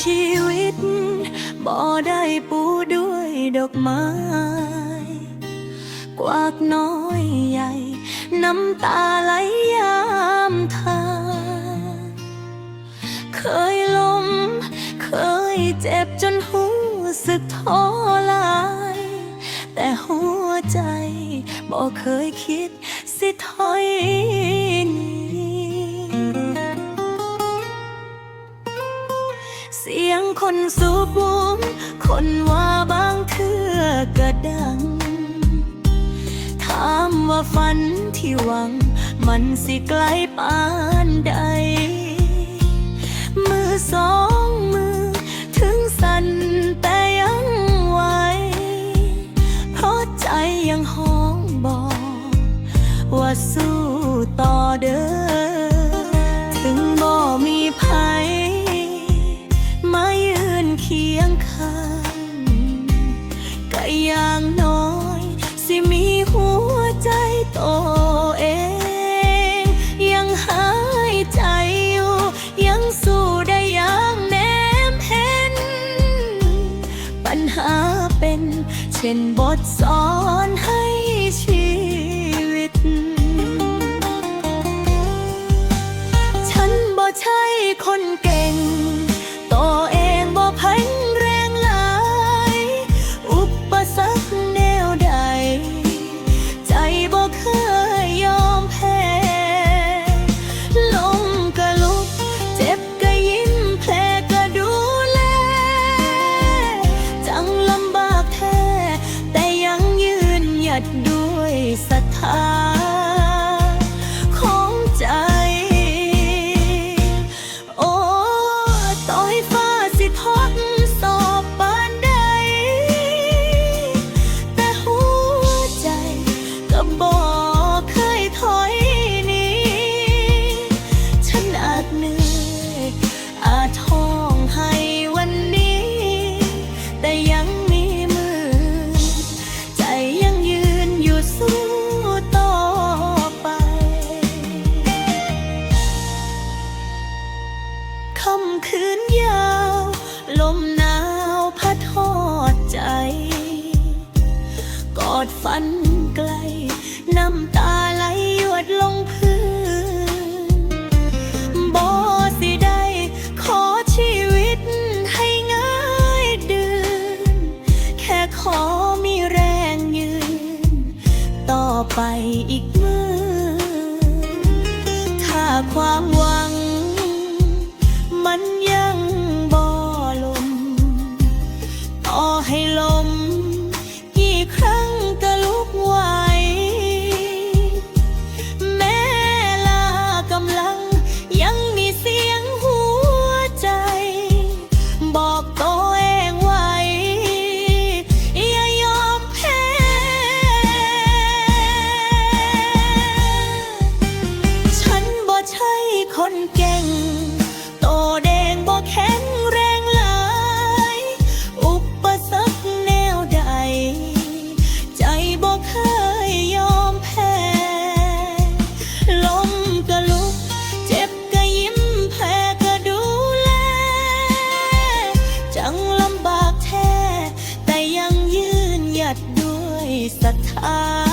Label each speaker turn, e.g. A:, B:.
A: ชีวิต บ่ได้ปูด้วยดอกไม้ กวากน้อยใหญ่ น้ำตาไหลยามทาง เคยล้ม เคยเจ็บจนหูสึกท้อลาย แต่หัวใจบ่เคยคิดสิถอยนี เสียงคนสูบบุมคนว่าบางเทื่อกระดัง ถามว่าฝันที่หวัง มันสิไกลปานใด มือสองมือ ถึงสั่นแต่ยังไหวเพราะใจยังห้องบอก ว่าสู้ต่อเด้อ เป็นบทสอนให้ำคืนยาว ลมหนาวพัดทอดใจ กอดฝันไกล น้ำตาไหลหยดลงพื้นบอสิได้ขอชีวิตให้ง่ายดืนแค่ขอมีแรงยืน ต่อไปอีก ศรัทธา